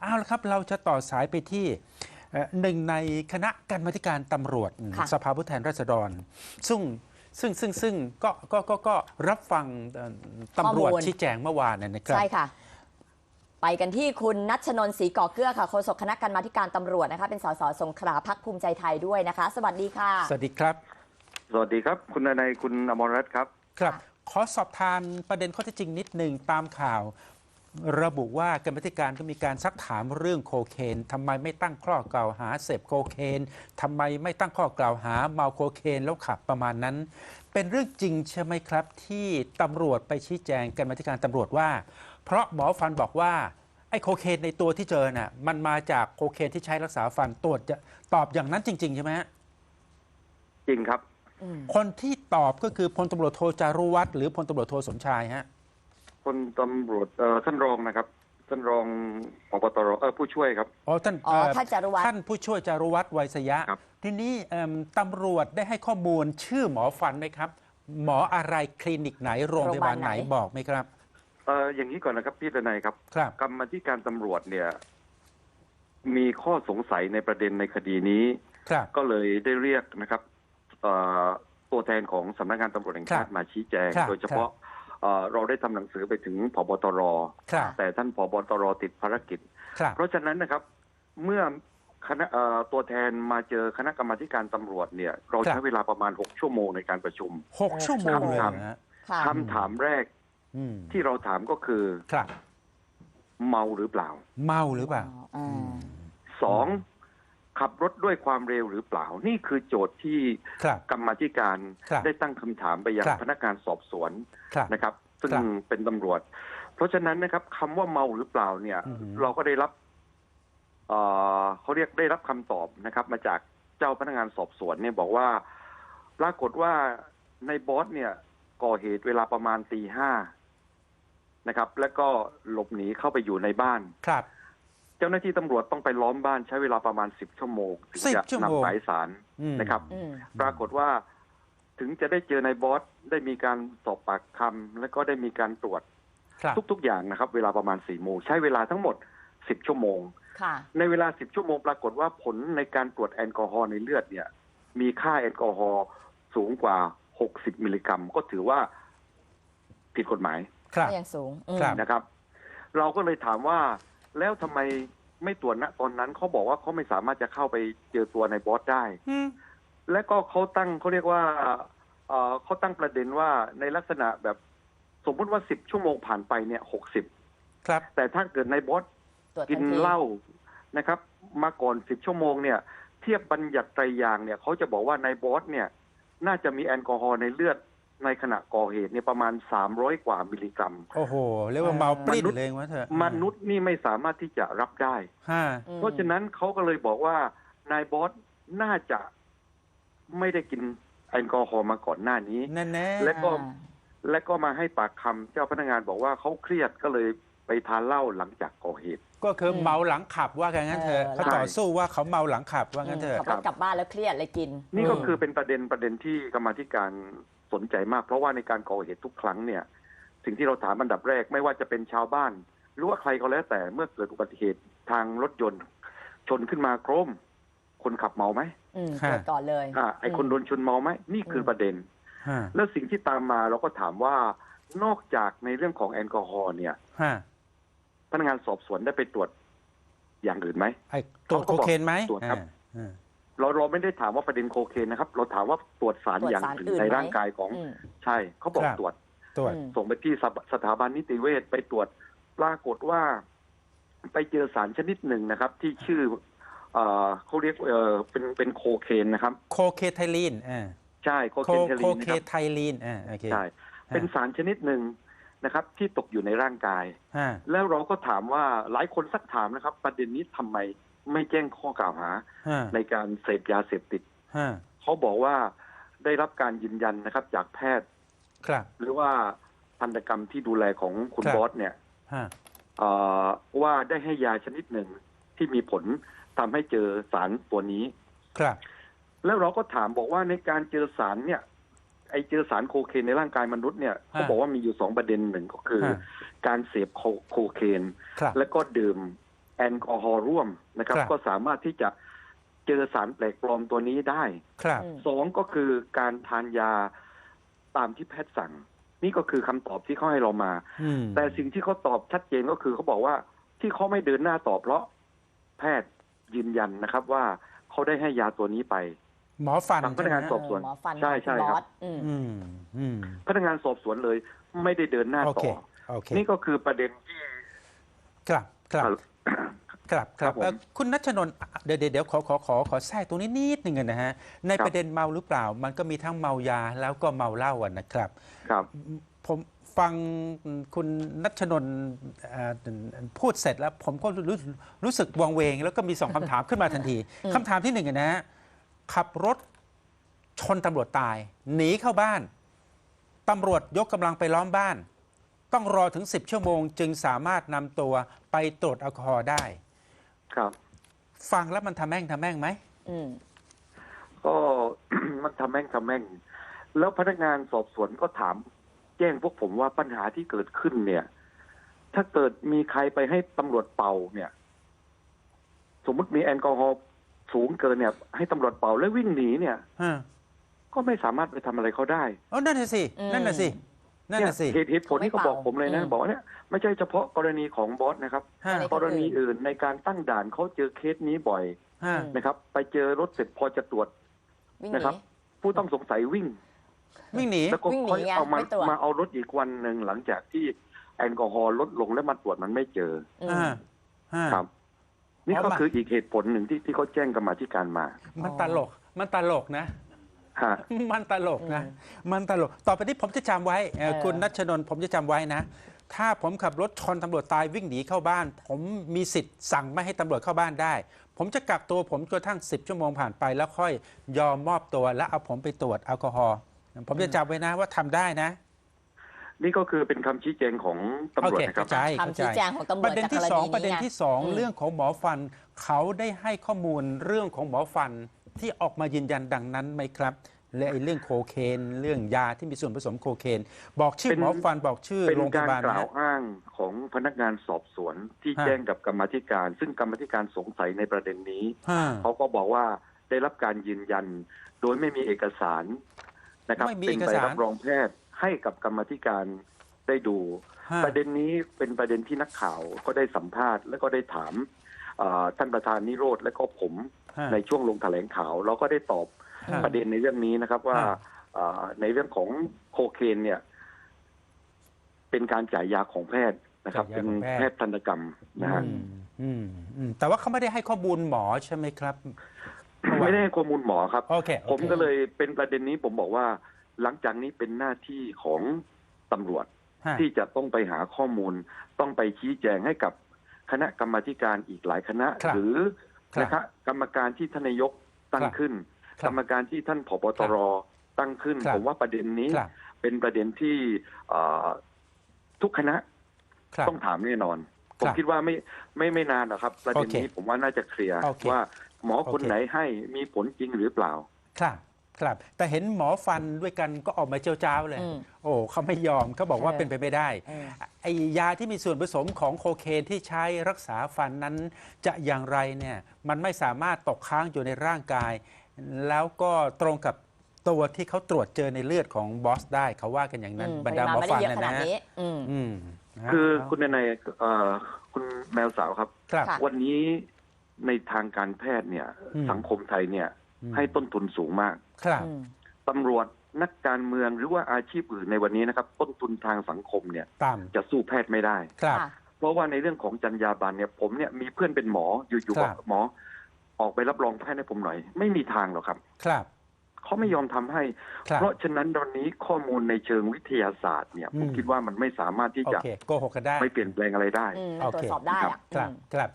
เอาละครับเราจะต่อสายไปที่เอ่อหนึ่งในคณะกรรมาธิการตำรวจค่ะสภาผู้แทนราษฎร ซึ่งซึ่งซึ่งซึ่งก็ก็ก็ก็รับฟังเอ่อตำรวจข้อมูลชี้แจงเมื่อวานนะนะครับใช่ค่ะ ไปกันที่คุณนัชนนท์ศรีก่อเกลือค่ะโฆษกคณะกรรมาธิการตำรวจนะคะ เป็นสสสงขลาพักภูมิใจไทยด้วยนะคะ สวัสดีค่ะ สวัสดีครับ สวัสดีครับ คุณนายคุณอมรรัตน์ครับ ครับค่ะขอสอบทานประเด็นข้อเท็จจริงนิดหนึ่งตามข่าว ระบุว่ากรรมาธิการก็มีการซักถามเรื่องโคเคนทำไมไม่ตั้งข้อกล่าวหาเสพโคเคนทำไมไม่ตั้งข้อกล่าวหาเมาโคเคนแล้วขับประมาณนั้น เป็นเรื่องจริงใช่ไหมครับ ที่ตำรวจไปชี้แจงกรรมาธิการตำรวจว่า เพราะหมอฟันบอกว่าไอ้โคเคนในตัวที่เจอน่ะมันมาจากโคเคนที่ใช้รักษาฟันตรวจจะตอบอย่างนั้นจริง ๆ ใช่ไหมฮะจริงครับอืมคนที่ตอบก็คือพลตำรวจโทจารุวัฒน์หรือพลตำรวจโทสมชายฮะ คนตำรวจเอ่อท่านรองนะครับ ท่านรองพบตรเออผู้ช่วยครับ อ๋อท่านอ๋อเอ่อท่านจารุวัฒน์ ท่านผู้ช่วยจารุวัฒน์ไวยสยะ ครับ ทีนี้เอิ่มตำรวจได้ให้ข้อมูลชื่อหมอฟันไหมครับ หมออะไรคลินิกไหนโรงพยาบาลไหนบอกไหมครับ เอออย่างนี้ก่อนนะครับพี่นายครับ ครับ กรรมาธิการตำรวจเนี่ย มีข้อสงสัยในประเด็นในคดีนี้ ครับ ก็เลยได้เรียกนะครับเอ่อตัวแทนของสำนักงานตำรวจแห่งชาคติรับมาชี้แจง ครับโดยเฉพาะ เอ่อเราได้ทำหนังสือไปถึงพบตรครับแต่ท่านพบตรติดภารกิจครับเพราะฉะนั้นนะครับเมื่อคณะเอ่อตัวแทนมาเจอคณะกรรมาธิการตำรวจเนี่ยเราครับใช้เวลาประมาณ 6 ชั่วโมงในการประชุมหกชั่วโมงเลยครับนะฮะค่ะคำถามแรกอืมที่เราถามก็คือครับ เมาหรือเปล่า เมาหรือเปล่าอ๋อมสอง ขับรถด้วยความเร็วหรือเปล่า นี่คือโจทย์ที่ครับกรรมาธิการครับได้ตั้งคำถามไปยังครับพนักงานสอบสวนครับนะครับ ซึ่งครับเป็นตำรวจ เพราะฉะนั้นนะครับคำว่าเมาหรือเปล่าเนี่ยอือหือเราก็ได้รับเอ่อเขาเรียกได้รับคำตอบนะครับ มาจากเจ้าพนักงานสอบสวนเนี่ยบอกว่าปรากฏว่าในบอสเนี่ยก่อเหตุเวลาประมาณตีห้านะครับ แล้วก็หลบหนีเข้าไปอยู่ในบ้านครับ เจ้าหน้าที่ตำรวจต้องไปล้อมบ้านใช้เวลาประมาณสิบชั่วโมงถึง10จะชั่วโมงนำหมายสารอืม นะครับ อืม ปรากฏว่าถึงจะได้เจอในบอสได้มีการสอบปากคำและก็ได้มีการตรวจครับ ทุก ๆ อย่างนะครับ เวลาประมาณสี่โมงใช้เวลาทั้งหมดสิบชั่วโมง ค่ะ ในเวลาสิบชั่วโมงปรากฏว่าผลในการตรวจแอลกอฮอล์ในเลือดเนี่ย มีค่าแอลกอฮอล์สูงกว่าหกสิบมิลลิกรัม ก็ถือว่าผิดกฎหมายครับ ก็ยังสูงอืม ครับ นะครับ เราก็เลยถามว่า แล้วทำไมไม่ตรวจณตอนนั้นเขาบอกว่าเขาไม่สามารถจะเข้าไปเจอตัวในบอสได้อืมและก็เขาตั้งเขาเรียกว่าเอ่อเขาตั้งประเด็นว่าในลักษณะแบบสมมุติว่าสิบชั่วโมงผ่านไปเนี่ยหกสิบครับ แต่ถ้าเกิดในบอสตรวจกิทันนทีเหล้านะครับ มาก่อนสิบชั่วโมงเนี่ย เทียบบัญญัติไตรยางเนี่ยเขาจะบอกว่าในบอสเนี่ย น่าจะมีแอลกอฮอล์ในเลือด ในขณะก่อเหตุเนี่ยประมาณสามร้อยกว่ามิลลิกรัม โอ้โห เรียกว่าเมาปลิ้นเลยว่าเถอะมนุษย์นี่ไม่สามารถที่จะรับได้ฮะอืมเพราะฉะนั้นเขาก็เลยบอกว่านายบอสน่าจะไม่ได้กินแอลกอฮอล์มาก่อนหน้านี้ แน่แน่และก็อ่าและก็มาให้ปากคำเจ้าพนักงานบอกว่าเขาเครียดก็เลยไปทานเหล้าหลังจากก่อเหตุ ก็คือเมาหลังขับว่ากันงั้นเถอะเออเขาต่อสู้ว่าเขาเมาหลังขับว่างั้นเถอือะมขับรถกลับบ้านแล้วเครียดเลยกิน นี่ก็มคือเป็นประเด็นประเด็นที่กรรมาธิการ สนใจมากเพราะว่าในการก่อเหตุทุกครั้งเนี่ยสิ่งที่เราถามอันดับแรกไม่ว่าจะเป็นชาวบ้าน หรือว่าใครก็แล้วแต่เมื่อเกิดอุบัติเหตุทางรถยนต์ ชนขึ้นมาโครม คนขับเมาไหมอืมฮะตรวจก่อนเลย อ่าไอคนโดนชนเมาไหมนี่คือประเด็น ฮะแล้วสิ่งที่ตามมาเราก็ถามว่านอกจากในเรื่องของแอลกอฮอล์เนี่ย ฮะพนักงานสอบสวนได้ไปตรวจอย่างอื่นไหม ไอ้ตรวจโคเคนไหมตรวจครับ อ่าอ่า เราเราไม่ได้ถามว่าประเด็นโคเคนนะครับ เราถามว่าตรวจสารตรวจอย่างสารอื่นอื่นในไหมร่างกายของอืม ใช่เขาบอกครับ ตรวจ ตรวจ อืม ส่งไปที่สถสถาบันนิติเวชไปตรวจปรากฏว่า ไปเจอสารชนิดหนึ่งนะครับ ที่ชื่อ เอ่อเขาเรียกเอ่อเป็นเป็นโคเคนนะครับ โคเคไทลีนอ่าใช่โคโคเคนเทโคลีนเคนะครับไทลีนอ่าโอเคใช่เป็นสารชนิดหนึ่งนะครับ ที่ตกอยู่ในร่างกาย ฮะแล้วเราก็ถามว่าหลายคนสักถามนะครับ ประเด็นนี้ทำไม ไม่แจ้งข้อกล่าวหาฮะในการเสพยาเสพติดฮะเขาบอกว่าได้รับการยืนยันนะครับ จากแพทย์ครับหรือว่าพันธกรรมที่ดูแลของคุณครับบอสเนี่ยฮะเอ่อว่าได้ให้ยาชนิดหนึ่งที่มีผลทำให้เจอสารตัวนี้ ครับ แล้วเราก็ถามบอกว่าในการเจอสารเนี่ย ไอเจอสารโคเคนในร่างกายมนุษย์เนี่ยเขาบอกว่ามีอยู่สองประเด็นหนึ่งก็คือฮะการเสพโคโคเคนครับและก็ดื่ม แแอลกอฮอล์ร่วมนะครับ ครับ ก็สามารถที่จะเจอสารแปลกปลอมตัวนี้ได้ครับอืมสองก็คือการทานยาตามที่แพทย์สั่ง นี่ก็คือคำตอบที่เขาให้เรามา อืมแต่สิ่งที่เขาตอบชัดเจนก็คือเขาบอกว่าที่เขาไม่เดินหน้าตอบเพราะแพทย์ยืนยันนะครับว่าเขาได้ให้ยาตัวนี้ไป หมอฟันทางพนักงานใช่สไหมอบ สวนหมอฟันใช่ใช่ของครับอสอืม อืมอืมพนักงานสอบสวนเลย ไม่ได้เดินหน้าโอต่เคอ โอเคนี่ก็คือประเด็นที่ ครับครับ ครับคครัรับบผมเอ่อคุณนัชนนท์เดี๋ยวเดี๋ยวเดี๋ยวขอขอขอขอแทรกตรงนี้นิดหนึ่งนะฮะ ในครับ ประเด็นเมาหรือเปล่า มันก็มีทั้งเมายาแล้วก็เมาเหล้าอะนะครับ ครับ ผมฟังคุณนัชนนท์เอ่อพูดเสร็จแล้วผมก็รู้รู้สึกวังเวง แล้วก็มีสองคำถามขึ้นมาทันทีอืมคำถามที่หนึ่งอะนะฮะขับรถชนตำรวจตาย หนีเข้าบ้านตำรวจยกกำลังไปล้อมบ้าน ต้องรอถึง 10 ชั่วโมง จึงสามารถนำตัวไปตรวจแอลกอฮอล์ได้ ครับ ฟังแล้วมันทำแม่งทำแม่งไหมอืมก็ มันทำแม่งทำแม่ง แล้วพนักงานสอบสวนก็ถาม แจ้งพวกผมว่าปัญหาที่เกิดขึ้นเนี่ย ถ้าเกิดมีใครไปให้ตำรวจเป่าเนี่ย สมมติมีแอลกอฮอล์สูงเกินเนี่ย ให้ตำรวจเป่าแล้ววิ่งหนีเนี่ย ฮะก็ไม่สามารถไปทำอะไรเขาได้ เอ๋อนั่นน่ะสิอืมนั่นน่ะสิ นั่นน่ะสิเนี่ยเหตุเหตุผลที่เขาบอกผมเลยนะไม่เป่าบอกว่าเนี่ยไม่ใช่เฉพาะกรณีของบอสนะครับ ฮะอะไรกรณีอื่นในการตั้งด่านเขาเจอเคสนี้บ่อยฮะ นะครับ ไปเจอรถเสร็จพอจะตรวจ วิ่งหนะครับ นี ผู้ต้องสงสัยวิ่ง วิ่งหนี แล้วก็วิ่งหนีค่อยไงเอามาไม่ตรวจ มาเอารถอีกวันหนึ่งหลังจากที่แอลกอฮอล์ลดลงแล้วมาตรวจมันไม่เจออืมฮะฮะ ครับ นี่อ๋อก็มา คืออีกเหตุผลหนึ่งที่ที่เขาแจ้งกรรมาธิการมา มันตลก มันตลกนะ ฮะ มันตลกนะอืมมันตลก ต่อไปนี้ผมจะจำไว้เอ่อเออ คุณนัชนนท์ผมจะจำไว้นะ ถ้าผมขับรถชนตำรวจตายวิ่งหนีเข้าบ้าน ผมมีสิทธิ์สั่งไม่ให้ตำรวจเข้าบ้านได้ ผมจะกักตัวผมจนกระทั่ง 10 ชั่วโมงผ่านไปแล้วค่อยยอมมอบตัวแล้วเอาผมไปตรวจแอลกอฮอล์ผมจะจำไว้นะว่าทำได้นะนี่ก็คือเป็นคำชี้แจงของตำรวจโอเคนะครับ เข้าใจคำชี้แจงของตำรวจประเด็นจากที่กรสองณีประเด็นนี้ไง ที่สองอืม เรื่องของหมอฟันเขาได้ให้ข้อมูลเรื่องของหมอฟัน ที่ออกมายืนยันดังนั้นไหมครับ และไอ้เรื่องโคเคนเรื่องยาที่มีส่วนผสมโคเคน บอกชื่อเป็นหมอฟันบอกชื่อเป็นโรงพการยาบาลกล่านะวอ้างของพนักงานสอบสวนที่ฮะ แจ้งกับกรรมาธิการ ซึ่งกรรมาธิการสงสัยในประเด็นนี้ ฮะ เขาก็บอกว่าได้รับการยืนยัน โดยไม่มีเอกสารนะครับไม่มีเป็นเอกใบสาร รับรองแพทย์ให้กับกรรมาธิการได้ดู ฮะประเด็นนี้เป็นประเด็นที่นักข่าวก็ได้สัมภาษณ์ แล้วก็ได้ถามเอ่อท่านประธานนิโรธและก็ผมฮะ ในช่วงลงแถลงข่าว เราก็ได้ตอบฮะประเด็นในเรื่องนี้นะครับว่าฮะเอ่อในเรื่องของโคเคนเนี่ย เป็นการจ่ายยาของแพทย์นะครับจ่ายยาเป็นของแพทย์แพทย์ทันตกรรมนะฮะอืมอืมอืมแต่ว่าเขาไม่ได้ให้ข้อมูลหมอใช่ไหมครับเอวานไม่ได้ให้ข้อมูลหมอครับโอเคโอผมคก็เลยเป็นประเด็นนี้ผมบอกว่า หลังจากนี้เป็นหน้าที่ของตำรวจฮะที่จะต้องไปหาข้อมูล ต้องไปชี้แจงให้กับคณะกรรมาธิการอีกหลายคณะครับหรือครับ นะครับกรรมการที่ท่านนายกตั้งครับขึ้นครับกรรมการที่ท่านผบตรตั้งขึ้นครับผมว่าประเด็นนี้ครับเป็นประเด็นที่เอ่อทุกคณะครับต้องถามแน่นอนผคมรับคิดว่าไม่ไม่ไม่นานหรอกครับ ประเด็นโอเคนี้ผมว่าน่าจะเคลียร์โอเคว่าหมอคนโอเคไหนให้มีผลจริงหรือเปล่าครับ ครับ แต่เห็นหมอฟันด้วยกันก็ออกมาเจ้าจ้าวเลย อืมโอ้เขาไม่ยอมเขาบอกว่าเออเป็นไปไม่ได้เออ ไอยาที่มีส่วนผสมของโคเคนที่ใช้รักษาฟันนั้น จะอย่างไรเนี่ยมันไม่สามารถตกค้างอยู่ในร่างกาย แล้วก็ตรงกับตัวที่เขาตรวจเจอในเลือดของบอสได้เขาว่ากันอย่างนั้นอืมบรรดาหมอปริฟันณไม่ได้เยอะขนะนาดนะนี้อืม อืมนะคือเาคุณนายเอ่อคุณแมวสาวครับ ครับ ค่ะ วันนี้ในทางการแพทย์เนี่ย อืม สังคมไทยเนี่ยอืม ให้ต้นทุนสูงมาก ครับอืมตำรวจนักการเมืองหรือว่าอาชีพอื่นในวันนี้นะครับ ต้นทุนทางสังคมเนี่ยต่จะสู้แพทย์ไม่ได้ำครับค่ะเพราะว่าในเรื่องของจรรยาบรรณเนี่ยผมเนี่ยมีเพื่อนเป็นหมออยู่ๆครับบอกหมอ ออกไปรับรองแพทย์ให้ผมหน่อย ไม่มีทางหรอกครับ ครับเขาไม่ยอมทำให้ครับเพราะฉะนั้นตอนนี้ข้อมูลในเชิงวิทยาศาสตร์เนี่ยอืมผมคิดว่ามันไม่สามารถที่โอจะเคโกหกกันได้ไม่เปลี่ยนแปลงอะไรได้อืมโอตรวเคจสอบได้อะครับอืมครับ